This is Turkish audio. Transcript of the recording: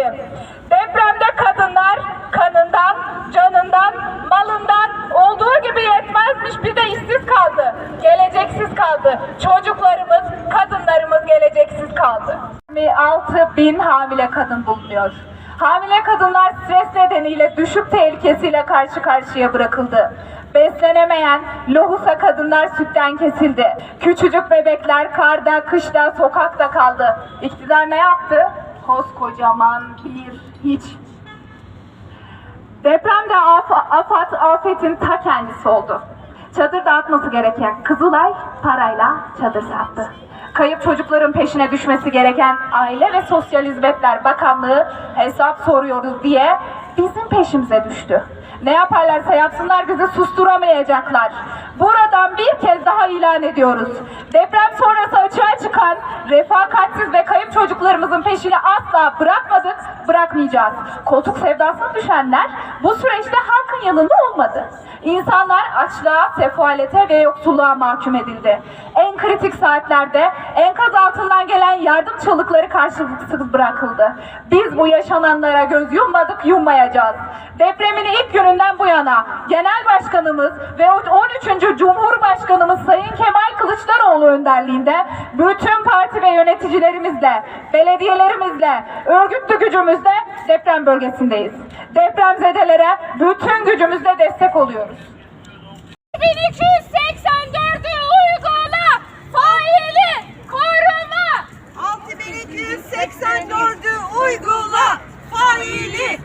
etti. Depremde kadınlar kanından, canından, malından olduğu gibi yetmezmiş bir de işsiz kaldı. Geleceksiz kaldı. Çocuklarımız, kadınlarımız geleceksiz kaldı. 26 bin hamile kadın bulunuyor. Hamile kadınlar stres nedeniyle düşük tehlikesiyle karşı karşıya bırakıldı. Beslenemeyen lohusa kadınlar sütten kesildi. Küçücük bebekler karda, kışta, sokakta kaldı. İktidar ne yaptı? Koskocaman bir hiç. Depremde af afat, afetin ta kendisi oldu. Çadır dağıtması gereken Kızılay parayla çadır sattı. Kayıp çocukların peşine düşmesi gereken Aile ve Sosyal Hizmetler Bakanlığı hesap soruyoruz diye bizim peşimize düştü. Ne yaparlarsa yapsınlar bizi susturamayacaklar. Buradan bir kez daha ilan ediyoruz. Deprem sonrası açığa çıkan refakatsiz ve kayıp çocuklarımızın peşini asla bırakmadık, bırakmayacağız. Koltuk sevdasına düşenler bu süreçte halkın yanında olmadı. İnsanlar açlığa, sefalete ve yoksulluğa mahkum edildi. En kritik saatlerde enkaz altından gelen yardım çığlıkları karşılıksız bırakıldı. Biz bu yaşananlara göz yummadık, yummayacağız. Depremin ilk gününden bu yana Genel Başkanımız ve 13. Cumhurbaşkanımız Sayın Kemal Kılıçdaroğlu önderliğinde bütün parti ve yöneticilerimizle, belediyelerimizle, örgütlü gücümüzle deprem bölgesindeyiz depremzedelere bütün gücümüzle destek oluyoruz. 1284'ü uygula, faili koruma. 6284'ü uygula, faili